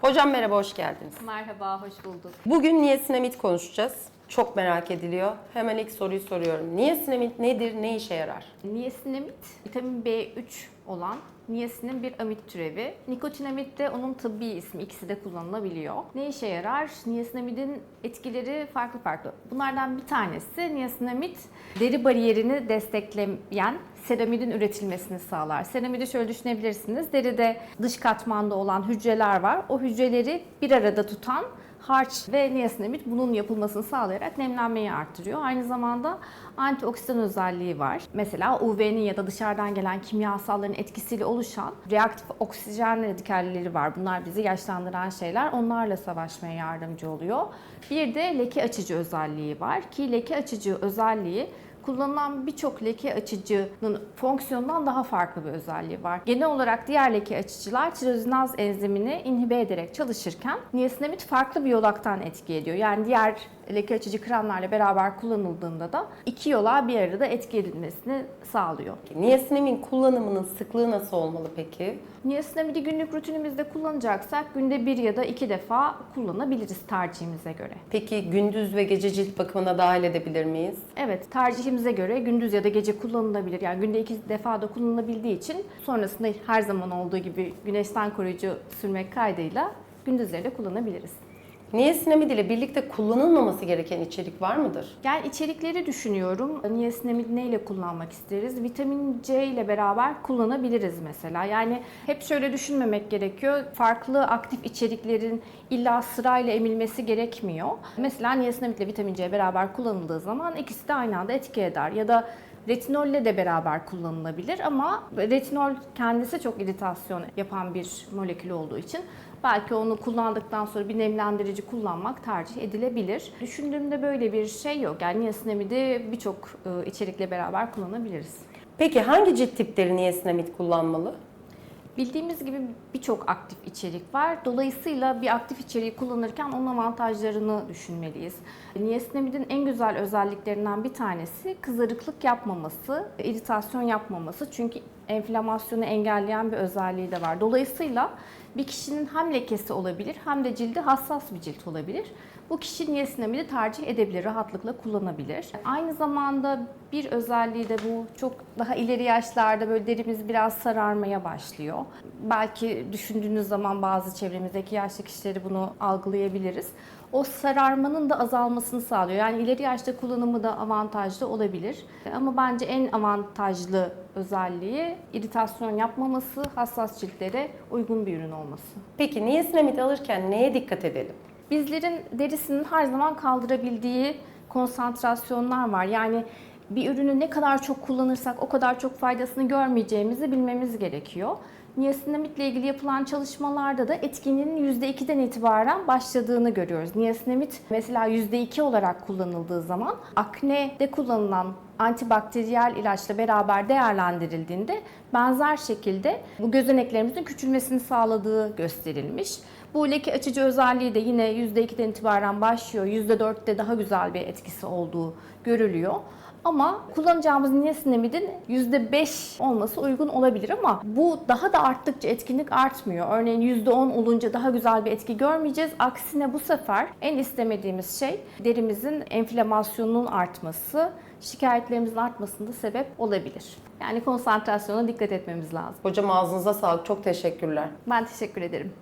Hocam merhaba, hoş geldiniz. Merhaba, hoş bulduk. Bugün niasinamid konuşacağız. Çok merak ediliyor. Hemen ilk soruyu soruyorum. Niasinamid nedir, ne işe yarar? Niasinamid, vitamin B3 olan niyasinin bir amid türevi. Nikotinamid de onun tıbbi ismi. İkisi de kullanılabiliyor. Ne işe yarar? Niasinamidin etkileri farklı farklı. Bunlardan bir tanesi niasinamid deri bariyerini destekleyen seramidin üretilmesini sağlar. Seramidi şöyle düşünebilirsiniz. Deride dış katmanda olan hücreler var. O hücreleri bir arada tutan harç ve niasinamid bunun yapılmasını sağlayarak nemlenmeyi arttırıyor. Aynı zamanda antioksidan özelliği var. Mesela UV'nin ya da dışarıdan gelen kimyasalların etkisiyle oluşan reaktif oksijen radikalleri var. Bunlar bizi yaşlandıran şeyler. Onlarla savaşmaya yardımcı oluyor. Bir de leke açıcı özelliği var ki leke açıcı özelliği kullanılan birçok leke açıcının fonksiyonundan daha farklı bir özelliği var. Genel olarak diğer leke açıcılar tirozinaz enzimini inhibe ederek çalışırken niasinamid farklı bir yolaktan etki ediyor. Yani diğer leke açıcı kremlerle beraber kullanıldığında da iki yola bir arada etki edilmesini sağlıyor. Niasinamidin kullanımının sıklığı nasıl olmalı peki? Niasinamidi günlük rutinimizde kullanacaksak günde bir ya da iki defa kullanabiliriz tercihimize göre. Peki gündüz ve gece cilt bakımına dahil edebilir miyiz? Evet, tercihimize göre gündüz ya da gece kullanılabilir. Yani günde iki defa da kullanılabildiği için sonrasında her zaman olduğu gibi güneşten koruyucu sürmek kaydıyla gündüzleri de kullanabiliriz. Niasinamid ile birlikte kullanılmaması gereken içerik var mıdır? Yani içerikleri düşünüyorum. Niasinamid neyle kullanmak isteriz? Vitamin C ile beraber kullanabiliriz mesela. Yani hep şöyle düşünmemek gerekiyor. Farklı aktif içeriklerin illa sırayla emilmesi gerekmiyor. Mesela niasinamid ile vitamin C beraber kullanıldığı zaman ikisi de aynı anda etki eder. Ya da retinolle de beraber kullanılabilir ama retinol kendisi çok iritasyon yapan bir molekül olduğu için belki onu kullandıktan sonra bir nemlendirici kullanmak tercih edilebilir. Düşündüğümde böyle bir şey yok. Yani niasinamidi birçok e, içerikle beraber kullanabiliriz. Peki hangi cilt tipleri niasinamid kullanmalı? Bildiğimiz gibi birçok aktif içerik var. Dolayısıyla bir aktif içeriği kullanırken onun avantajlarını düşünmeliyiz. Niasinamidin en güzel özelliklerinden bir tanesi kızarıklık yapmaması, iritasyon yapmaması. Çünkü enflamasyonu engelleyen bir özelliği de var. Dolayısıyla bir kişinin hem lekesi olabilir hem de cildi hassas bir cilt olabilir. Bu kişi niasinamidi tercih edebilir, rahatlıkla kullanabilir. Aynı zamanda bir özelliği de bu çok daha ileri yaşlarda böyle derimiz biraz sararmaya başlıyor. Belki düşündüğünüz zaman bazı çevremizdeki yaşlı kişileri bunu algılayabiliriz. O sararmanın da azalmasını sağlıyor. Yani ileri yaşta kullanımı da avantajlı olabilir. Ama bence en avantajlı özelliği iritasyon yapmaması, hassas ciltlere uygun bir ürün olması. Peki niasinamid alırken neye dikkat edelim? Bizlerin derisinin her zaman kaldırabildiği konsantrasyonlar var. Yani bir ürünü ne kadar çok kullanırsak o kadar çok faydasını görmeyeceğimizi bilmemiz gerekiyor. Niasinamid ile ilgili yapılan çalışmalarda da etkinliğinin %2'den itibaren başladığını görüyoruz. Niasinamid mesela %2 olarak kullanıldığı zaman aknede kullanılan antibakteriyel ilaçla beraber değerlendirildiğinde benzer şekilde bu gözeneklerimizin küçülmesini sağladığı gösterilmiş. Bu leke açıcı özelliği de yine %2'den itibaren başlıyor. %4'te daha güzel bir etkisi olduğu görülüyor. Ama kullanacağımız niasinamidin %5 olması uygun olabilir ama bu daha da arttıkça etkinlik artmıyor. Örneğin %10 olunca daha güzel bir etki görmeyeceğiz. Aksine bu sefer en istemediğimiz şey derimizin enflamasyonunun artması, şikayetlerimizin artmasında sebep olabilir. Yani konsantrasyona dikkat etmemiz lazım. Hocam ağzınıza sağlık. Çok teşekkürler. Ben teşekkür ederim.